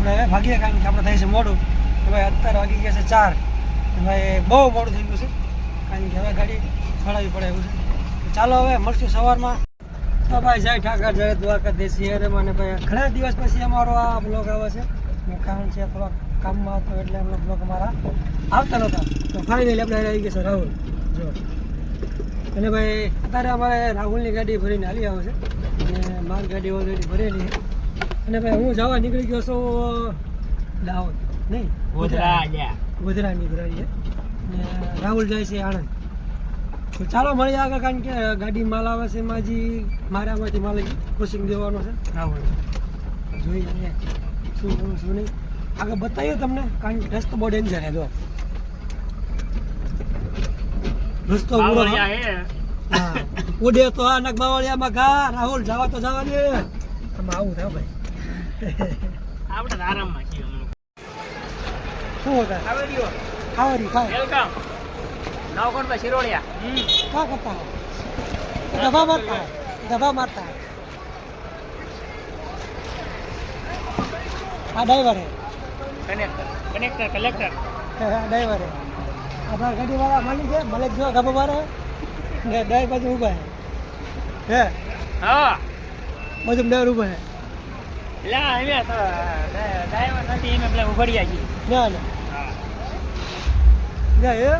આપણે હવે ભાગીએ કારણ કે આપણે થાય છે મોડું. કે ભાઈ અત્યારે વાગી ગયા છે ચાર. ભાઈ બહુ મોડું થઈ ગયું છે. કારણ કે હવે ગાડી ચડાવવી પડે એવું છે. ચાલો હવે મળશું સવારમાં. તો ભાઈ જય ઠાકર, જય દ્વારકા દેશી અરે મને ભાઈ ઘણા દિવસ પછી અમારો આ બ્લોગ આવે છે. કારણ છે થોડાક કામમાં હતો એટલે એમનો બ્લોગ અમારા આવતા નહોતા. તો ફાઇનલી આપણે આવી ગયા છે રાહુલ. જો. અને ભાઈ અત્યારે અમારે રાહુલની ગાડી ભરીને હાલી આવે છે. અને મારી ગાડી ઓલરેડી ભરેલી છે. અને ભાઈ હું જવા નીકળી ગયો છું દાહોદ નહીં? ગોધરા ગોધરા. નીકળી છે અને રાહુલ જાય છે આણંદ. તો ચાલો મળીએ આગળ કારણ કે ગાડી માલ આવે છે માજી મારામાંથી માલ કોશિંગ દેવાનો છે. રાહુલ. જોઈ લઈએ. શું કરું શું નહીં? આગળ બતાવીએ તમને કારણ કે રસ્તો બહુ ડેન્જર છે જો. રસ્તો પૂરો હા. ઉડે તો આ નક બાવળિયામાં ઘા. રાહુલ જવા તો જવા દે આમાં આવું થાય ભાઈ. આપણે આરામમાં છીએ શું હતા ખાવેરીઓ ખાવેરી ખાવ વેલકમ નવકોટભાઈ શિરોડિયા કા કરતા હો દબા મારતા દબા મારતા આ ડ્રાઈવર હે કનેક્ટર કનેક્ટર કલેક્ટર ડ્રાઈવર હે આપણા ગાડી વાળા માની છે મને જો ગભો મારે ને ડાય બાજુ ઊભા હે હે હા બાજુ ડર ઊભા હે લા એમે તો ડ્રાઈવર નથી એમે પેલા ઉભડિયા ના ના. હા. ના એ?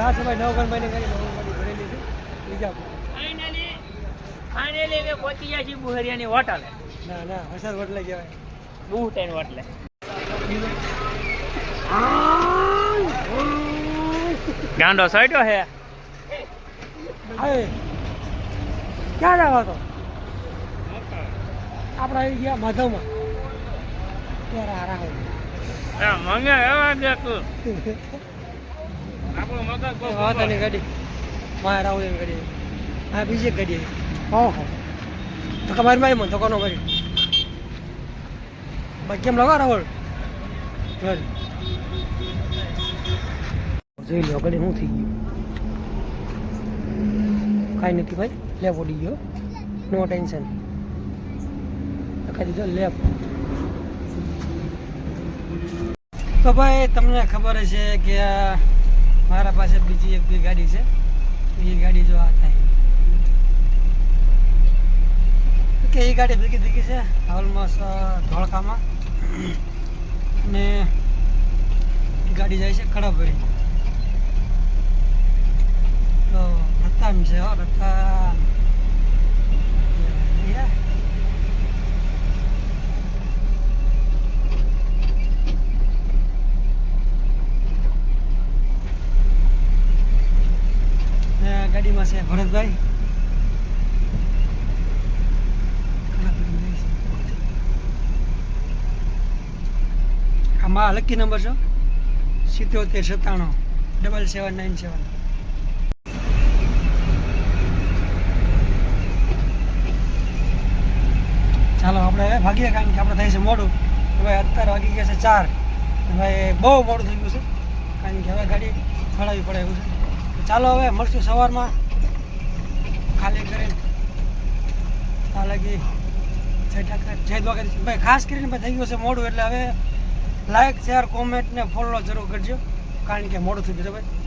આ સમય નવગણ મહિને કરી નવ ગાડી ભરેલી છે. બીજા ફાઇનલી ફાઇનલી અમે પહોંચી ગયા છીએ બુહરિયાની હોટલ. ના ના હસર વટલે કહેવાય બહુ ટાઈમ હોટલે. ગાંડો સાઈડો હે ક્યાં જવા તો? આપણે આવી ગયા માધવમાં. ત્યારે હારા હોય. મંગે એવા દેખું આપણું મગજ બહુ ગાડી. મારે રાહુલ એની ગાડી. હા બીજી ગાડી હો તો કે મારી મને તો કોનો ભાઈ કેમ લગા રાહુલ? જોઈ લો ગાડી શું થઈ ગયું? કાંઈ નથી ભાઈ લેવો ઉડી ગયો. No tension. લખાઈ દીધો લેપ તો ભાઈ, તમને ખબર છે કે મારા પાસે બીજી એક બી ગાડી છે. એ ગાડી જો આ થાય. કે એ ગાડી ભેગી ભેગી છે ઓલમોસ્ટ ધોળકામાં. ને એ ગાડી જાય છે કડભરી તો રતામ છે હો રતામ Yeah. ને આ ગાડીમાં છે ભરતભાઈ. આમાં લકી નંબર છે? સિત્યોતેર સત્તાણું ડબલ સેવન નાઇન સેવન ચાલો, આપણે ભાગીએ કારણ કે આપણે થાય છે મોડું. કે ભાઈ અત્યારે વાગી ગયા છે ચાર. ભાઈ બહુ મોડું થઈ ગયું છે. કારણ કે હવે ગાડી ફળાવી પડે એવું છે. ચાલો હવે મળશું સવારમાં. ખાલી કરીને. ત્યાં લગી જય ભાઈ, ખાસ કરીને ભાઈ, થઈ ગયું છે મોડું, એટલે હવે લાઈક શેર કોમેન્ટ ને ફોલો જરૂર કરજો. કારણ કે મોડું થઈ ગયું છે ભાઈ.